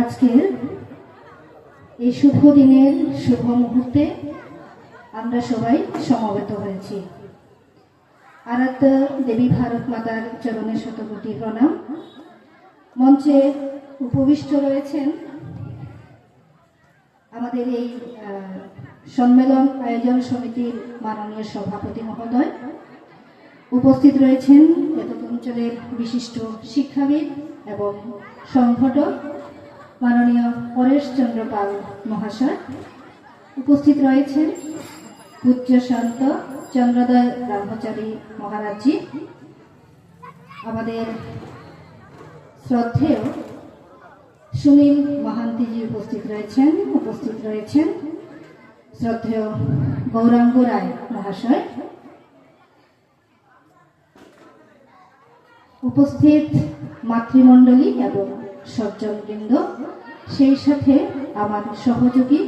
আজকের এই শুভ দিনের শুভ মুহূর্তে আমরা সবাই সমবেত হয়েছি। আরাধ্য দেবী ভারত মাতার চরণে শতকোটি প্রণাম। মঞ্চে উপবিষ্ট রয়েছেন আমাদের এই সম্মেলন আয়োজন সমিতির মাননীয় সভাপতি মহোদয়। উপস্থিত রয়েছেন এতদ অঞ্চলের বিশিষ্ট শিক্ষাবিদ এবং সংগঠক মাননীয় পরেশ চন্দ্র পাল মহাশয় উপস্থিত রয়েছেন পূজ্য সন্ত চন্দ্রদয় ব্রহ্মচারী মহারাজজি। আমাদের শ্রদ্ধেয় সুনীল মহান্তিজি উপস্থিত রয়েছেন উপস্থিত রয়েছেন। শ্রদ্ধেয় গৌরাঙ্গ রায় মহাশয়। উপস্থিত মাতৃমণ্ডলী এবং সজ্জনবৃন্দ, সেই সাথে আমার সহযোগী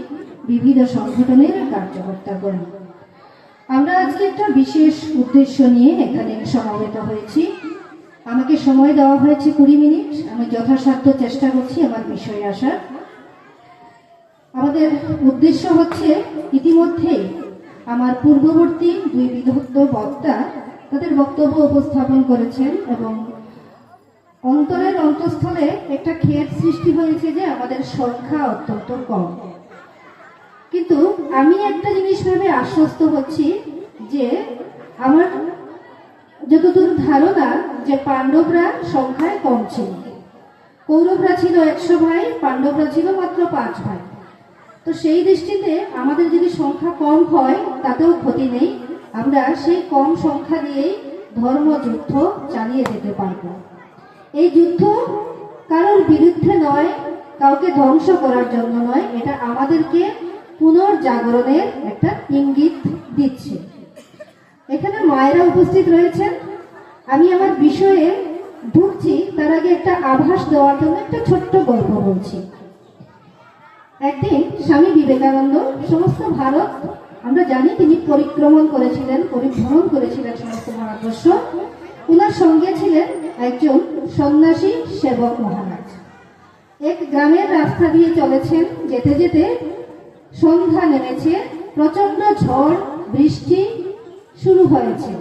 বিবিধ সংগঠনের কার্যকর্তা কার্যকর্তাগণ আমরা আজকে একটা বিশেষ উদ্দেশ্য নিয়ে এখানে সমবেত হয়েছি। আমাকে সময় দেওয়া হয়েছে কুড়ি মিনিট। আমি যথাসাধ্য চেষ্টা করছি আমার বিষয়ে আসার। আমাদের উদ্দেশ্য হচ্ছে ইতিমধ্যেই আমার পূর্ববর্তী দুই বিধত্ত বক্তা তাদের বক্তব্য উপস্থাপন করেছেন এবং অন্তরের অন্তঃস্থলে একটা খেদ সৃষ্টি হয়েছে যে আমাদের সংখ্যা অত্যন্ত কম। কিন্তু আমি একটা জিনিস ভেবে আশ্বস্ত হচ্ছি যে আমার যতদূর ধারণা যে পাণ্ডবরা সংখ্যায় কম ছিল। কৌরবরা ছিল একশো ভাই, পাণ্ডবরা ছিল মাত্র পাঁচ ভাই। তো সেই দৃষ্টিতে আমাদের যদি সংখ্যা কম হয়, তাতেও ক্ষতি নেই। আমরা সেই কম সংখ্যা দিয়েই ধর্মযুদ্ধ চালিয়ে যেতে পারব। এই যুদ্ধ কারোর বিরুদ্ধে নয়, কাউকে ধ্বংস করার জন্য নয়, এটা আমাদেরকে পুনর্জাগরণের একটা ইঙ্গিত দিচ্ছে। এখানে মায়েরা উপস্থিত রয়েছেন। আমি আমার বিষয়ে ঢুকছি তার আগে একটা আভাস দেওয়ার জন্য একটা ছোট্ট গল্প বলছি। একদিন স্বামী বিবেকানন্দ সমস্ত ভারত আমরা জানি তিনি পরিক্রমণ করেছিলেন, পরিভ্রমণ করেছিলেন সমস্ত ভারতবর্ষ। ওনার সঙ্গে ছিলেন একজন সন্ন্যাসী সেবক মহারাজ। এক গ্রামের রাস্তা দিয়ে চলেছেন, যেতে যেতে সন্ধ্যা নেমেছে প্রচণ্ড ঝড়, বৃষ্টি শুরু হয়েছে।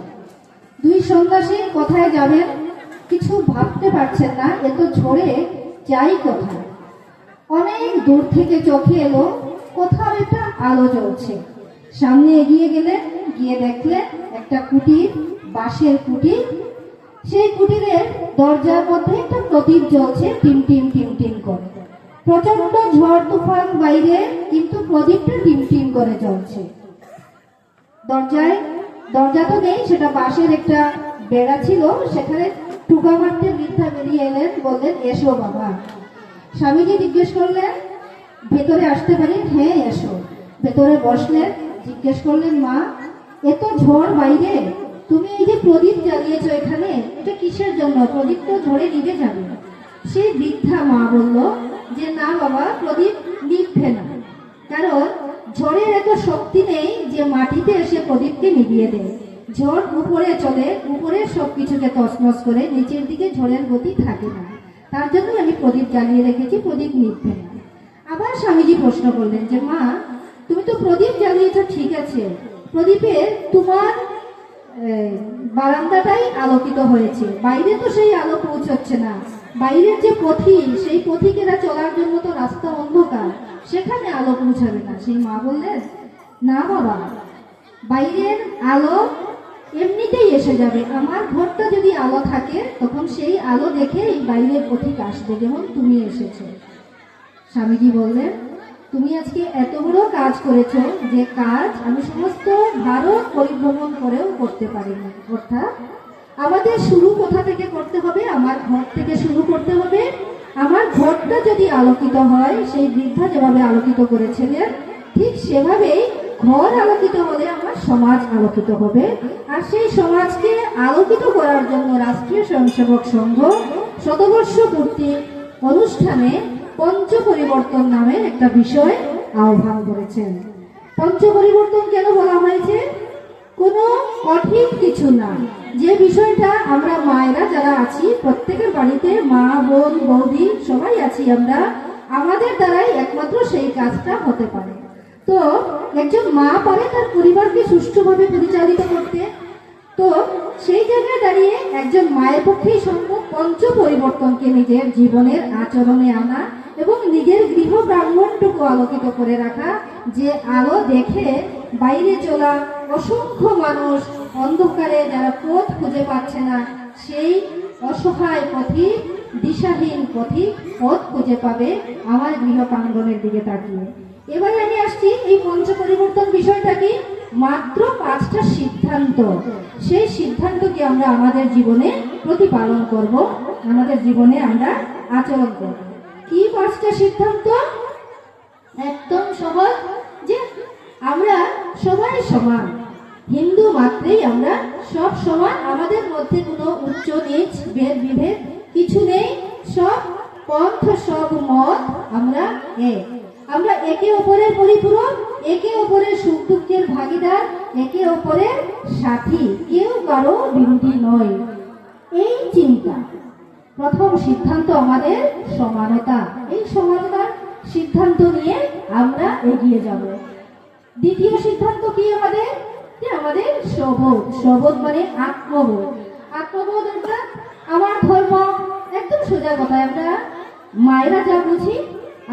দুই সন্ন্যাসী কোথায় যাবেন কিছু ভাবতে পারছেন না এত ঝড়ে যাই কোথায়। অনেক দূর থেকে চোখে এলো, কোথাও একটা আলো জ্বলছে। সামনে এগিয়ে গেলেন গিয়ে দেখলেন একটা কুটির, বাঁশের কুটির। সেই কুটিরের দরজার মধ্যে একটা প্রদীপ জ্বলছে, টিম টিম টিম টিম করে। প্রচণ্ড ঝড়, তুফান বাইরে, কিন্তু প্রদীপটা টিম টিম করে জ্বলছে। দরজায়, দরজা তো নেই, সেটা বাঁশের একটা বেড়া ছিল, সেখানে টুকা মারতে বৃদ্ধা বেরিয়ে এলেন, বললেন, এসো বাবা। স্বামীজি জিজ্ঞেস করলেন, ভেতরে আসতে পারি? হ্যাঁ এসো। ভেতরে বসলেন জিজ্ঞেস করলেন, মা এত ঝড় বাইরে। তুমি এই যে প্রদীপ জ্বালিয়েছ এখানে, এটা কিসের জন্য? প্রদীপ তো ঝড়ে নিভে যাবে। সেই বৃদ্ধা মা বলল, যে না বাবা, প্রদীপ নিভবে না। কারণ ঝড়ের এত শক্তি নেই যে মাটিতে এসে প্রদীপকে নিভিয়ে দেয়। ঝড় উপরে চলে, উপরে সবকিছুকে তসমস করে নিচের দিকে ঝড়ের গতি থাকে না। তার জন্য আমি প্রদীপ জ্বালিয়ে রেখেছি, প্রদীপ নিভবে না। আবার স্বামীজি প্রশ্ন করলেন যে, মা তুমি তো প্রদীপ জ্বালিয়েছো ঠিক আছে। প্রদীপে তোমার বারান্দাটাই আলোকিত হয়েছে। বাইরে তো সেই আলো পৌঁছচ্ছে না। বাইরের যে পথিক সেই পথিকেরা চলার জন্য তো রাস্তা অন্ধকার। সেখানে আলো পৌঁছাবে না। সেই মা বললেন, না বাবা, বাইরের আলো এমনিতেই এসে যাবে। আমার ঘরটা যদি আলো থাকে, তখন সেই আলো দেখে এই বাইরের পথিক আসবে। যেমন তুমি এসেছ। স্বামীজি বললেন তুমি আজকে এত বড় কাজ করেছ যে কাজ আমি সমস্ত ভারত পরিভ্রমণ করেও করতে পারিনি। অর্থাৎ আমাদের শুরু কোথা থেকে করতে হবে? আমার ঘর থেকে শুরু করতে হবে। আমার ঘরটা যদি আলোকিত হয়, সেই বৃদ্ধা যেভাবে আলোকিত করেছিলেন, ঠিক সেভাবেই ঘর আলোকিত হলে আমার সমাজ আলোকিত হবে। আর সেই সমাজকে আলোকিত করার জন্য রাষ্ট্রীয় স্বয়ংসেবক সংঘ শতবর্ষ পূর্তি অনুষ্ঠানে পঞ্চ পরিবর্তন নামে একটা বিষয় আহ্বান করেছেন। পঞ্চ পরিবর্তন কেন বলা হয়েছে? কোনো কঠিন কিছু না। যে বিষয়টা আমরা মায়েরা যারা আছি, প্রত্যেকের বাড়িতে মা, বোন, বৌদি, সবাই আছি আমরা, আমাদের দ্বারাই একমাত্র সেই কাজটা হতে পারে। তো একজন মা পারে তার পরিবারকে সুষ্ঠুভাবে পরিচালিত করতে। তো সেই জায়গায় দাঁড়িয়ে একজন মায়ের পক্ষেই সম্ভব পঞ্চ পরিবর্তনকে নিজের জীবনের আচরণে আনা। এবং নিজের গৃহ ব্রাহ্মণটুকু আলোকিত করে রাখা, যে আলো দেখে বাইরে চলা অসংখ্য মানুষ অন্ধকারে যারা পথ খুঁজে পাচ্ছে না, সেই অসহায় পথিক দিশাহীন পথিক পথ খুঁজে পাবে আমার গৃহ প্রাঙ্গণের দিকে তাকিয়ে। এবারে আমি আসছি এই পঞ্চ পরিবর্তন বিষয়টা কি? মাত্র পাঁচটা সিদ্ধান্ত। সেই সিদ্ধান্তকে আমরা আমাদের জীবনে প্রতিপালন করব, আমাদের জীবনে আমরা আচরণ করব। কি পাঁচটা সিদ্ধান্ত? একদম সহজ যে আমরা সবাই সমান। হিন্দু মাত্রেই আমরা সব সমান। আমাদের মধ্যে কোনো উচ্চ, নিচ, ভেদ, বিভেদ কিছু নেই। সব পন্থ, সব মত আমরা এক। আমরা একে অপরের পরিপূরক, একে অপরের সুখ দুঃখের ভাগিদার, একে অপরের সাথী। কেউ কারও বিরোধী নয়। এই চিন্তা প্রথম সিদ্ধান্ত আমাদের সমানতা। এই সমানতার সিদ্ধান্ত নিয়ে আমরা এগিয়ে যাব। দ্বিতীয় সিদ্ধান্ত কি আমাদের? যে আমাদের সবোধ সবোধ মানে আত্মবোধ। আত্মবোধ অর্থাৎ আমার ধর্ম একদম সোজা কথা আমরা মায়েরা যা বুঝি,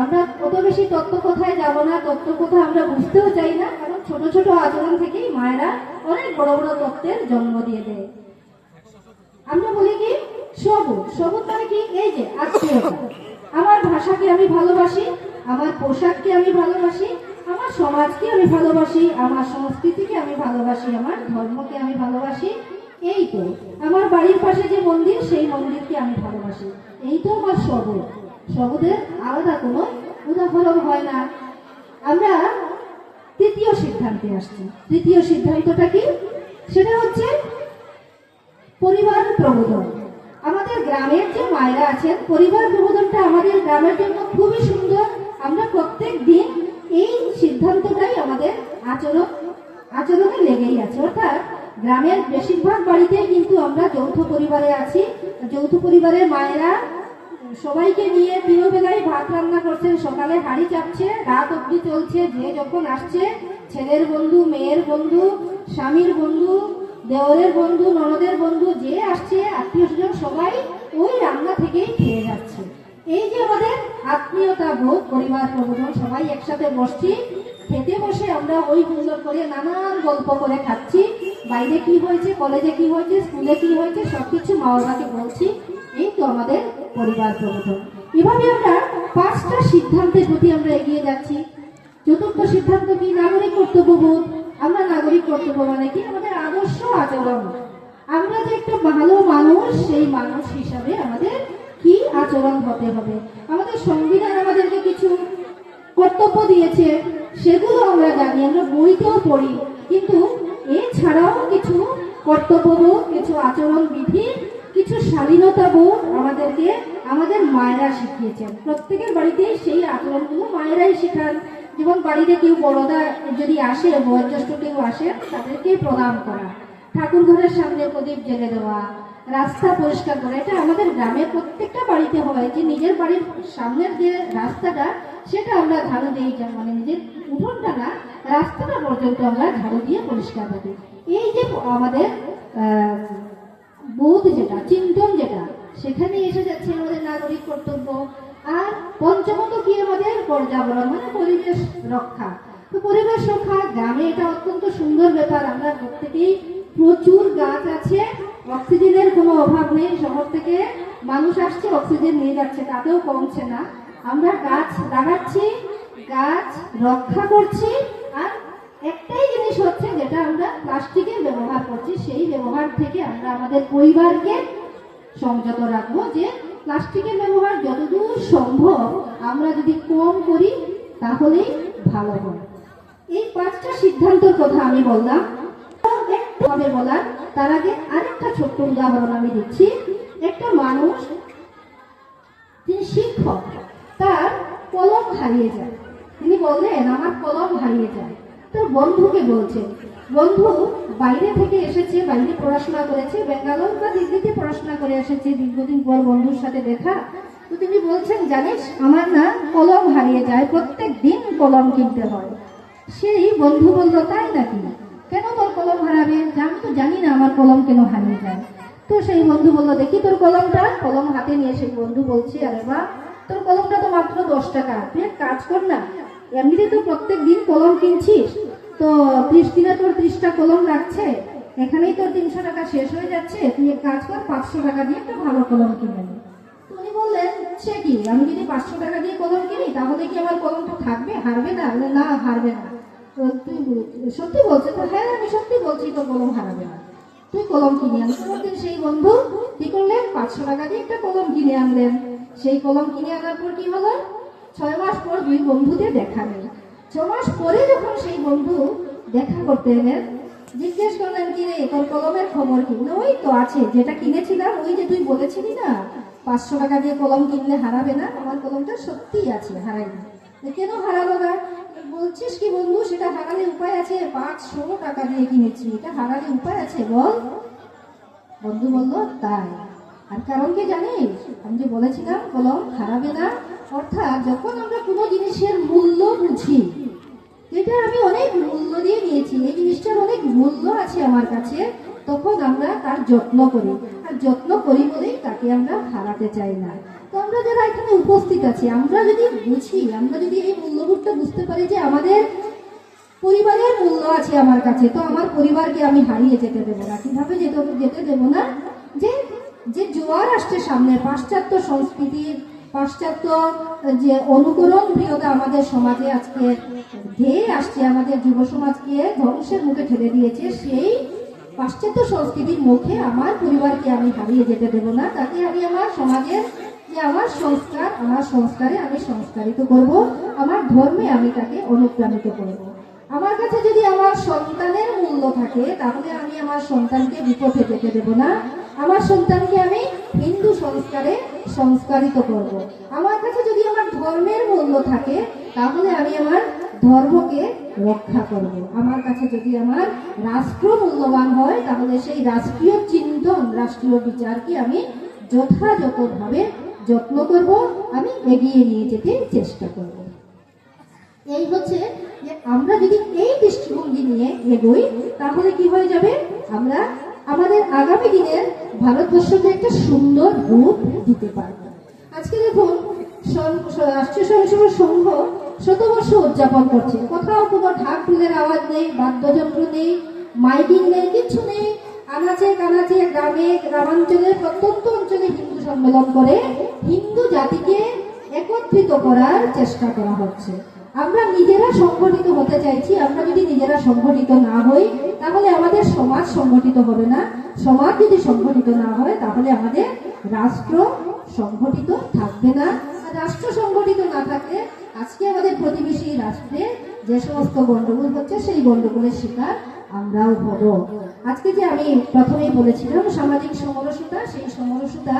আমরা কত বেশি তত্ত্ব কোথায় যাব না, তত্ত্ব কোথায় আমরা বুঝতেও চাই না, কারণ ছোট ছোট আচরণ থেকেই মায়েরা অনেক বড় বড় তত্ত্বের জন্ম দিয়ে দেয়। আমরা বলি কি সবুজ সবুজ মানে কি? এই যে আত্মীয়তা আমার ভাষাকে আমি ভালোবাসি, আমার পোশাককে আমি ভালোবাসি, আমার সমাজকে আমি ভালোবাসি, আমার সংস্কৃতিকে আমি ভালোবাসি, আমার ধর্মকে আমি ভালোবাসি। এই তো, আমার বাড়ির পাশে যে মন্দির, সেই মন্দিরকে আমি ভালোবাসি। এই তো আমার সবুজ সবুজের আলাদা কোনো উদাহরণ হয় না। আমরা তৃতীয় সিদ্ধান্তে আসছি। তৃতীয় সিদ্ধান্তটা কি? সেটা হচ্ছে পরিবার প্রবোধন আমাদের গ্রামের যে মায়েরা আছেন, পরিবার প্রবোধনটা আমাদের গ্রামের জন্য খুবই সুন্দর। আমরা প্রত্যেক দিন এই সিদ্ধান্তটাই আমাদের আচরণ আচরণে লেগেই আছে। অর্থাৎ গ্রামের বেশিরভাগ বাড়িতে কিন্তু আমরা যৌথ পরিবারে আছি। যৌথ পরিবারের মায়েরা সবাইকে নিয়ে দিনবেলায় ভাত রান্না করছেন, সকালে হাঁড়ি চাপছে, রাত অবধি চলছে, যে যখন আসছে, ছেলের বন্ধু, মেয়ের বন্ধু, স্বামীর বন্ধু দেওরের বন্ধু, ননদের বন্ধু, যে আসছে, আত্মীয় স্বজন, সবাই ওই রান্না থেকেই খেয়ে যাচ্ছে। এই যে আমাদের আত্মীয়তা বোধ, পরিবার প্রবোধন সবাই একসাথে বসছি, খেতে বসে আমরা ওই সুন্দর করে নানান গল্প করে খাচ্ছি। বাইরে কি হয়েছে, কলেজে কি হয়েছে, স্কুলে কি হয়েছে, সবকিছু মা বাবাকে বলছি। এই তো আমাদের পরিবার প্রবোধন এভাবে আমরা পাঁচটা সিদ্ধান্তের প্রতি আমরা এগিয়ে যাচ্ছি। চতুর্থ সিদ্ধান্ত কি? নাগরিক কর্তব্যবোধ আমরা নাগরিক কর্তব্য মানে কি? আমাদের আদর্শ আচরণ। আমরা যে একটা ভালো মানুষ, সেই মানুষ হিসাবে আমাদের কি আচরণ হতে হবে? আমাদের সংবিধান আমাদেরকে কিছু কর্তব্য দিয়েছে, সেগুলো আমরা জানি, আমরা বইতেও পড়ি। কিন্তু এছাড়াও কিছু কর্তব্যবোধ কিছু আচরণ বিধি, কিছু স্বাধীনতা বোধ আমাদেরকে, আমাদের মায়েরা শিখিয়েছেন। প্রত্যেকের বাড়িতেই সেই আচরণগুলো মায়েরাই শেখান। যেমন বাড়িতে কেউ বড়দা যদি আসে, বয়োজ্যেষ্ঠ কেউ আসে তাদেরকে প্রণাম করা। ঠাকুর ঘরের সামনে প্রদীপ জেলে দেওয়া, রাস্তা পরিষ্কার করা, এটা আমাদের গ্রামের প্রত্যেকটা বাড়িতে হয় যে নিজের বাড়ির সামনের যে রাস্তাটা, সেটা আমরা ঝাড়ু দিই মানে নিজের উঠোনটা না, রাস্তাটা পর্যন্ত আমরা ঝাড়ু দিয়ে পরিষ্কার করি এই যে আমাদের বোধ যেটা, চিন্তন যেটা, সেখানে এসে যাচ্ছে আমাদের নাগরিক কর্তব্য। আর আমাদের পর্যাবরণ মানে পরিবেশ রক্ষা। তো পরিবেশ রক্ষা, গ্রামে এটা অত্যন্ত সুন্দর ব্যাপার। আমরা প্রত্যেকেই প্রচুর গাছ আছে, অক্সিজেনের কোনো অভাব নেই। শহর থেকে মানুষ আসছে, অক্সিজেন নিয়ে যাচ্ছে, তাতেও কমছে না। আমরা গাছ লাগাচ্ছি, গাছ রক্ষা করছি, আর একটাই জিনিস হচ্ছে যেটা আমরা প্লাস্টিকের ব্যবহার করছি, সেই ব্যবহার থেকে আমরা আমাদের পরিবারকে সংযত রাখব যে প্লাস্টিকের ব্যবহার যতদূর সম্ভব আমরা যদি কম করি, তাহলেই ভালো হয়। এই পাঁচটা সিদ্ধান্তের কথা আমি বললাম। একটু হবে বলার, তার আগে আরেকটা ছোট্ট উদাহরণ আমি দিচ্ছি। একটা মানুষ তিনি শিক্ষক, তার কলম হারিয়ে যায়। তিনি বললেন, আমার কলম হারিয়ে যায়। তার বন্ধুকে বলছে, বন্ধু বাইরে থেকে এসেছে, বাইরে পড়াশোনা করেছে বেঙ্গালোর বা দিল্লিতে পড়াশোনা করে এসেছে, দীর্ঘদিন পর বন্ধুর সাথে দেখা। তো তিনি বলছেন, জানিস, আমার না কলম হারিয়ে যায়, প্রত্যেক দিন কলম কিনতে হয়। সেই বন্ধু বলল, তাই নাকি? কেন তোর কলম হারাবে? আমি তো জানি না আমার কলম কেন হারিয়ে যায়। তো সেই বন্ধু বলল, দেখি তোর কলমটা। কলম হাতে নিয়ে সেই বন্ধু বলছে, আরে বা তোর কলমটা তো মাত্র দশ টাকা। তুই কাজ কর না, এমনিতে তো প্রত্যেক দিন কলম কিনছিস। তো ত্রিশ দিনে তোর ত্রিশটা কলম লাগছে এখানেই তোর তিনশো টাকা শেষ হয়ে যাচ্ছে তুই এক কাজ কর পাঁচশো টাকা দিয়ে একটা ভালো কলম কিনে নে। উনি বললেন সে কি? আমি যদি পাঁচশো টাকা দিয়ে কলম কিনি তাহলে কি আমার কলমটা থাকবে? হারবে না? বলে, না হারবে না। তুই সত্যি বলছে তো? হ্যাঁ আমি সত্যি বলছি তোর কলম হারাবে না। তুই কলম কিনে আনতে দিন সেই বন্ধু কি করলেন? পাঁচশো টাকা দিয়ে একটা কলম কিনে আনলেন। সেই কলম কিনে আনার পর কি হলো? ছয় মাস পর দুই বন্ধুদের দেখা নেই। ছ মাস পরে যখন সেই বন্ধু দেখা করতে এলেন জিজ্ঞেস করলেন কি রে তোর কলমের খবর কি? না, ওই তো আছে যেটা কিনেছিলাম ওই যে তুই বলেছিলি না পাঁচশো টাকা দিয়ে কলম কিনলে হারাবে না আমার কলমটা সত্যিই আছে হারাইনি তো কেন হারালো না? বলছিস কি বন্ধু সেটা হারালে উপায় আছে পাঁচশো টাকা দিয়ে কিনেছি এটা হারালে উপায় আছে বল। বন্ধু বলল তাই। আর কারণ কি জানিস? আমি যে বলেছিলাম কলম হারাবে না অর্থাৎ যখন আমরা কোনো জিনিসের মূল্য বুঝি এটা আমি অনেক মূল্য দিয়ে নিয়েছি। এই জিনিসটার অনেক মূল্য আছে আমার কাছে। তখন আমরা তার যত্ন করি। আর যত্ন করি বলেই তাকে আমরা হারাতে চাই না। তো আমরা যারা এখানে উপস্থিত আছি, আমরা যদি বুঝি, আমরা যদি এই মূল্যবোধটা বুঝতে পারি যে আমাদের পরিবারের মূল্য আছে আমার কাছে, তো আমার পরিবারকে আমি হারিয়ে যেতে দেবো না। কীভাবে যেতে যেতে দেবো না? যে যে জোয়ার আসছে সামনে, পাশ্চাত্য সংস্কৃতির পাশ্চাত্য যে অনুকরণ প্রিয়তা আমাদের সমাজে আজকে ধেয়ে আসছে, আমাদের যুব সমাজকে ধ্বংসের মুখে ঠেলে দিয়েছে, সেই পাশ্চাত্য সংস্কৃতির মুখে আমার পরিবারকে আমি হারিয়ে যেতে দেবো না। তাকে আমি আমার সমাজের যে আমার সংস্কার, আমার সংস্কারে আমি সংস্কারিত করব, আমার ধর্মে আমি তাকে অনুপ্রাণিত করব। আমার কাছে যদি আমার সন্তানের মূল্য থাকে, তাহলে আমি আমার সন্তানকে বিপথে যেতে দেব না। আমার সন্তানকে আমি হিন্দু সংস্কারে সংস্কারিত করব। আমার কাছে যদি আমার ধর্মের মূল্য থাকে, তাহলে আমি আমার ধর্মকে রক্ষা করব। আমার কাছে যদি আমার রাষ্ট্র মূল্যবান হয়, তাহলে সেই রাষ্ট্রীয় চিন্তন রাষ্ট্রীয় বিচারকে আমি যথাযথভাবে যত্ন করব, আমি এগিয়ে নিয়ে যেতে চেষ্টা করব এই হচ্ছে যে আমরা যদি এই দৃষ্টিভঙ্গি নিয়ে এগোই, তাহলে কি হয়ে যাবে আমরা আমাদের আগামী দিনের ভারতবর্ষকে একটা সুন্দর রূপ দিতে পারব। আজকে দেখুন রাষ্ট্রীয় স্বয়ংসেবক সংঘ শতবর্ষ উদযাপন করছে। কোথাও কোনো ঢাক ঢুলের আওয়াজ নেই, বাদ্যযন্ত্র নেই, মাইকিং নেই কিছু নেই। আনাচে কানাচে গ্রামে, গ্রামাঞ্চলে, প্রত্যন্ত অঞ্চলে হিন্দু সম্মেলন করে হিন্দু জাতিকে একত্রিত করার চেষ্টা করা হচ্ছে। আমরা নিজেরা সংগঠিত হতে চাইছি, আমরা যদি নিজেরা সংগঠিত না হই, তাহলে আমাদের সমাজ সংগঠিত হবে না। সমাজ যদি সংগঠিত না হয়, তাহলে আমাদের রাষ্ট্র সংগঠিত থাকবে না। রাষ্ট্র সংগঠিত না থাকলে আজকে আমাদের প্রতিবেশী রাষ্ট্রে যে সমস্ত গন্ডগোল হচ্ছে, সেই গন্ডগোলের শিকার আমরাও হব। আজকে যে আমি প্রথমেই বলেছিলাম, সামাজিক সমরসতা, সেই সমরসতা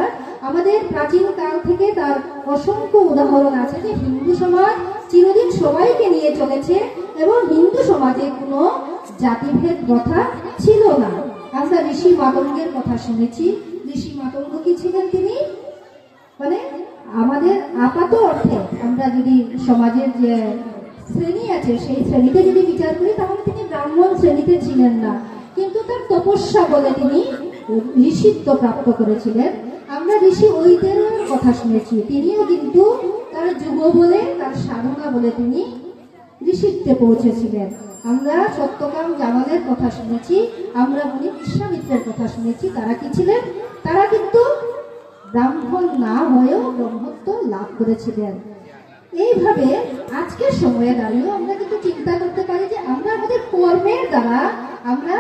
আমাদের প্রাচীন কাল থেকে তার অসংখ্য উদাহরণ আছে যে হিন্দু সমাজ চিরদিন সবাইকে নিয়ে চলেছে এবং হিন্দু সমাজে কোনো জাতিভেদ কথা ছিল না। আমরা ঋষি মাতঙ্গের কথা শুনেছি। ঋষি মাতঙ্গ কি ছিলেন তিনি? মানে আমাদের আপাত অর্থে আমরা যদি সমাজের যে শ্রেণি আছে, সেই শ্রেণীতে যদি বিচার করি, তাহলে তিনি ব্রাহ্মণ শ্রেণীতে ছিলেন না। কিন্তু তার তপস্যা বলে তিনি ঋষিত্ব প্রাপ্ত করেছিলেন। আমরা ঋষি ঐদের কথা শুনেছি। তিনিও কিন্তু তার যুগ বলে, তার সাধনা বলে তিনি ঋষিত্বে পৌঁছেছিলেন। আমরা সত্যকাম জামালের কথা শুনেছি, আমরা মুনি বিশ্বামিত্রের কথা শুনেছি, তারা কি ছিলেন? তারা কিন্তু ব্রাহ্মণ না হয়েও ব্রহ্মত্ব লাভ করেছিলেন। এইভাবে আজকের সময়ে দাঁড়িয়েও আমরা কিন্তু চিন্তা করতে পারি যে আমরা আমাদের কর্মের দ্বারা আমরা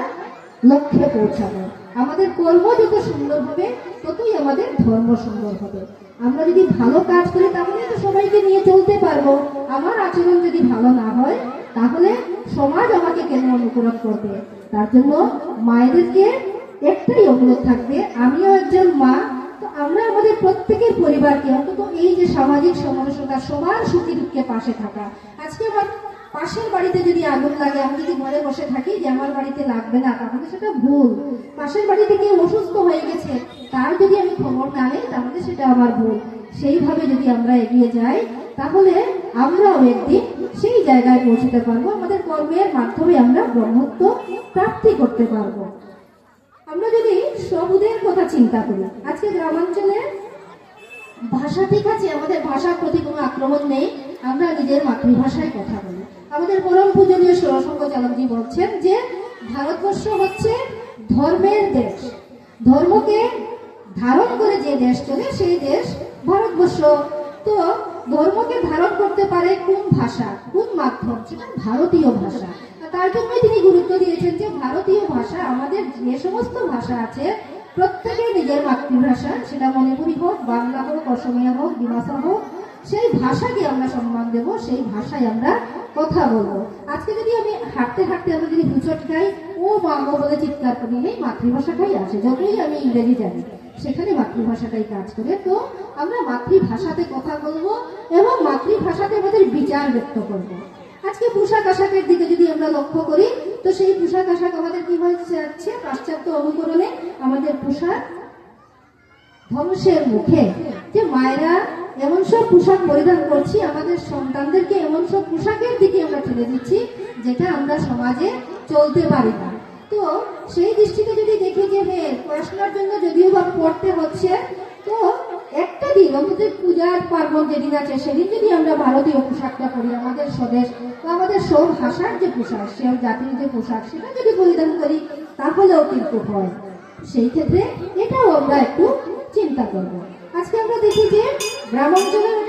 লক্ষ্যে পৌঁছাবো। আমাদের কর্ম যত সুন্দর হবে, ততই আমাদের ধর্ম সুন্দর হবে। আমরা যদি ভালো কাজ করি, তাহলে তো সবাইকে নিয়ে চলতে পারব। আমার আচরণ যদি ভালো না হয়, তাহলে সমাজ আমাকে কেন অনুকরণ করবে? তার জন্য মায়েদেরকে একটাই অনুরোধ থাকবে, আমিও একজন মা, তো আমরা আমাদের প্রত্যেকের পরিবারকে অন্তত এই যে সামাজিক সমরসতা, সবার সুখী দুঃখে পাশে থাকা। আজকে আমার পাশের বাড়িতে যদি আগুন লাগে, আমি যদি ঘরে বসে থাকি যে আমার বাড়িতে লাগবে না তাহলে সেটা ভুল। পাশের বাড়িতে কেউ অসুস্থ হয়ে গেছে, তার যদি আমি খবর না নিই, তাহলে সেটা আমার ভুল। সেইভাবে যদি আমরা এগিয়ে যাই, তাহলে আমরাও একদিন সেই জায়গায় পৌঁছতে পারব। আমাদের কর্মের মাধ্যমে আমরা ব্রহ্মত্ব প্রাপ্তি করতে পারব। আমরা যদি সবুদের কথা চিন্তা করি, আজকে গ্রামাঞ্চলে ভাষা ঠিক আছে, আমাদের ভাষার প্রতি কোনো আক্রমণ নেই, আমরা নিজের মাতৃভাষায় কথা বলি। আমাদের পরম পূজনীয় সুরসঙ্গ চালকজি বলছেন যে ভারতবর্ষ হচ্ছে ধর্মের দেশ। ধর্মকে ধারণ করে যে দেশ চলে, সেই দেশ ভারতবর্ষ। তো ধর্মকে ধারণ করতে পারে কোন ভাষা, কোন মাধ্যম? সেটা ভারতীয় ভাষা। তার জন্যই তিনি গুরুত্ব দিয়েছেন যে ভারতীয় ভাষা, আমাদের যে সমস্ত ভাষা আছে, প্রত্যেকের নিজের মাতৃভাষা, সেটা মণিপুরি হোক, বাংলা হোক, অসমীয়া হোক ডিমাসা হোক সেই ভাষাকে আমরা সম্মান দেব, সেই ভাষায় আমরা কথা বলব। আজকে যদি আমি হাঁটতে হাঁটতে আমরা যদি হুচট খাই ও বাংলা বলে চিৎকার করি, এই মাতৃভাষাটাই আসে যতই আমি ইংরেজি জানি, সেখানে মাতৃভাষাটাই কাজ করে। তো আমরা মাতৃভাষাতে কথা বলব এবং মাতৃভাষাতে আমাদের বিচার ব্যক্ত করব। আজকে পোশাক আশাকের দিকে যদি আমরা লক্ষ্য করি, তো সেই পোশাক আশাক আমাদের কি হয়েছে পাশ্চাত্য অনুকরণে আমাদের পোশাক ধ্বংসের মুখে। যে মায়েরা এমন সব পোশাক পরিধান করছি, আমাদের সন্তানদেরকে এমন সব পোশাকের দিকে আমরা ঠেলে দিচ্ছি, যেটা আমরা সমাজে চলতে পারি না। তো সেই দৃষ্টিতে যদি দেখি যে হ্যাঁ পড়াশোনার জন্য যদিও বা পড়তে হচ্ছে, তো একটা দিন আমাদের পূজার পার্বণ যেদিন আছে, সেদিন যদি আমরা ভারতীয় পোশাকটা পরি, আমাদের স্বদেশ বা আমাদের সব ভাষার যে পোশাক সে জাতির যে পোশাক, সেটা যদি পরিধান করি, তাহলেও কিন্তু হয়। সেই ক্ষেত্রে এটাও আমরা একটু চিন্তা করব। আজকে আমরা দেখি যে গ্রামাঞ্চলের